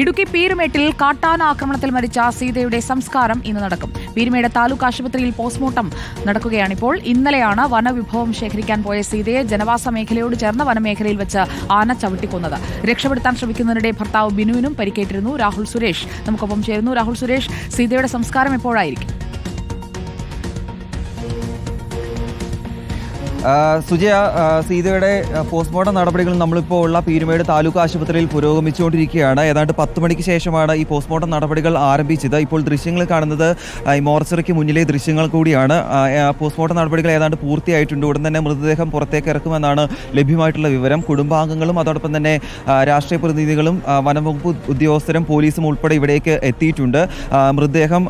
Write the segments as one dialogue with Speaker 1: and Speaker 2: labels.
Speaker 1: ഇടുക്കി പീരുമേട്ടിൽ കാട്ടാന ആക്രമണത്തിൽ മരിച്ച സീതയുടെ സംസ്കാരം ഇന്ന് നടക്കും. പീരുമേട് താലൂക്ക് ആശുപത്രിയിൽ പോസ്റ്റ്മോർട്ടം നടക്കുകയാണിപ്പോൾ. ഇന്നലെയാണ് വനവിഭവം ശേഖരിക്കാൻ പോയ സീതയെ ജനവാസ മേഖലയോട് ചേർന്ന വനമേഖലയിൽ വെച്ച് ആന ചവിട്ടിക്കൊന്നത്. രക്ഷപ്പെടുത്താൻ ശ്രമിക്കുന്നതിനിടെ ഭർത്താവ് ബിനുവിനും പരിക്കേറ്റിരുന്നു രാഹുൽ സുരേഷ്. നമുക്കൊപ്പം ചേരുന്നു. രാഹുൽ സുരേഷ് സീതയുടെ സംസ്കാരം എപ്പോഴായിരിക്കും?
Speaker 2: സുജയ സീതയുടെ പോസ്റ്റ്മോർട്ടം നടപടികൾ നമ്മളിപ്പോൾ ഉള്ള പീരുമേട് താലൂക്ക് ആശുപത്രിയിൽ പുരോഗമിച്ചുകൊണ്ടിരിക്കുകയാണ്. ഏതാണ്ട് പത്ത് മണിക്ക് ശേഷമാണ് ഈ പോസ്റ്റ്മോർട്ടം നടപടികൾ ആരംഭിച്ചത്. ഇപ്പോൾ ദൃശ്യങ്ങൾ കാണുന്നത് ഈ മോർച്ചറിക്ക് മുന്നിലെ ദൃശ്യങ്ങൾ കൂടിയാണ്. പോസ്റ്റ്മോർട്ടം നടപടികൾ ഏതാണ്ട് പൂർത്തിയായിട്ടുണ്ട്. ഉടൻ തന്നെ മൃതദേഹം പുറത്തേക്ക് ഇറക്കുമെന്നാണ് ലഭ്യമായിട്ടുള്ള വിവരം. കുടുംബാംഗങ്ങളും അതോടൊപ്പം തന്നെ രാഷ്ട്രീയ പ്രതിനിധികളും വനംവകുപ്പ് ഉദ്യോഗസ്ഥരും പോലീസും ഉൾപ്പെടെ ഇവിടേക്ക് എത്തിയിട്ടുണ്ട്. മൃതദേഹം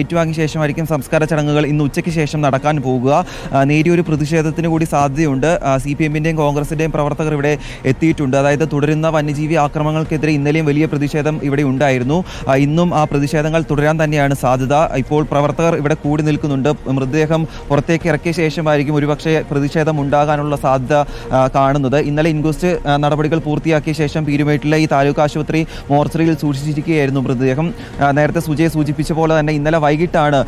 Speaker 2: ഏറ്റുവാങ്ങിയ ശേഷമായിരിക്കും സംസ്കാര ചടങ്ങുകൾ ഇന്ന് ഉച്ചയ്ക്ക് ശേഷം നടക്കാൻ പോകുക. നേരിയൊരു പ്രതിഷേധത്തിന് കൂടി സാധ്യതയുണ്ട്. സി പി എമ്മിന്റെയും കോൺഗ്രസിന്റെയും പ്രവർത്തകർ ഇവിടെ എത്തിയിട്ടുണ്ട്. അതായത് തുടരുന്ന വന്യജീവി ആക്രമണങ്ങൾക്കെതിരെ ഇന്നലെയും വലിയ പ്രതിഷേധം ഇവിടെ ഉണ്ടായിരുന്നു. ഇന്നും ആ പ്രതിഷേധങ്ങൾ തുടരാൻ തന്നെയാണ് സാധ്യത. ഇപ്പോൾ പ്രവർത്തകർ ഇവിടെ കൂടി നിൽക്കുന്നുണ്ട്. മൃതദേഹം പുറത്തേക്ക് ഇറക്കിയ ശേഷമായിരിക്കും ഒരുപക്ഷെ പ്രതിഷേധം ഉണ്ടാകാനുള്ള സാധ്യത കാണുന്നത്. ഇന്നലെ ഇൻക്വസ്റ്റ് നടപടികൾ പൂർത്തിയാക്കിയ ശേഷം പീരുമേട്ടിലെ ഈ താലൂക്ക് ആശുപത്രി മോർച്ചറിയിൽ സൂക്ഷിച്ചിരിക്കുകയായിരുന്നു മൃതദേഹം. നേരത്തെ സുജയെ സൂചിപ്പിച്ച പോലെ തന്നെ ഇന്നലെ വൈകിട്ടാണ്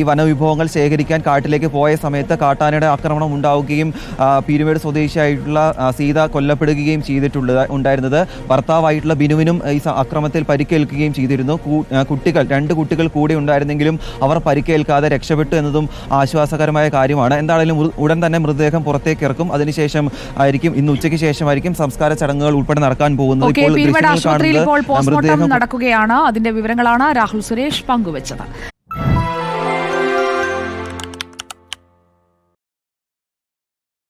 Speaker 2: ഈ വനവിഭവങ്ങൾ ശേഖരിക്കാൻ കാട്ടിലേക്ക് പോയ സമയത്ത് കാട്ടാനയുടെ ആക്രമണം ഉണ്ടാവുകയും ആ, പീരുമേട് സ്വദേശിയായിട്ടുള്ള സീത കൊല്ലപ്പെടുകയും ചെയ്തിട്ടുള്ളത് ഉണ്ടായിരുന്നത്. ഭർത്താവായിട്ടുള്ള ബിനുവിനും ഈ അക്രമത്തിൽ പരിക്കേൽക്കുകയും ചെയ്തിരുന്നു. കുട്ടികൾ രണ്ട് കുട്ടികൾ കൂടെ ഉണ്ടായിരുന്നെങ്കിലും അവർ പരിക്കേൽക്കാതെ രക്ഷപ്പെട്ടു എന്നതും ആശ്വാസകരമായ കാര്യമാണ്. എന്താണെങ്കിലും ഉടൻ തന്നെ മൃതദേഹം പുറത്തേക്ക് ഇറക്കും. അതിനുശേഷം ആയിരിക്കും ഇന്ന് ഉച്ചയ്ക്ക് ശേഷമായിരിക്കും സംസ്കാര ചടങ്ങുകൾ ഉൾപ്പെടെ നടക്കാൻ പോകുന്നത്. ഇപ്പോൾ
Speaker 1: നടക്കുകയാണ്. അതിന്റെ വിവരങ്ങളാണ് രാഹുൽ സുരേഷ് പങ്കുവച്ചത്.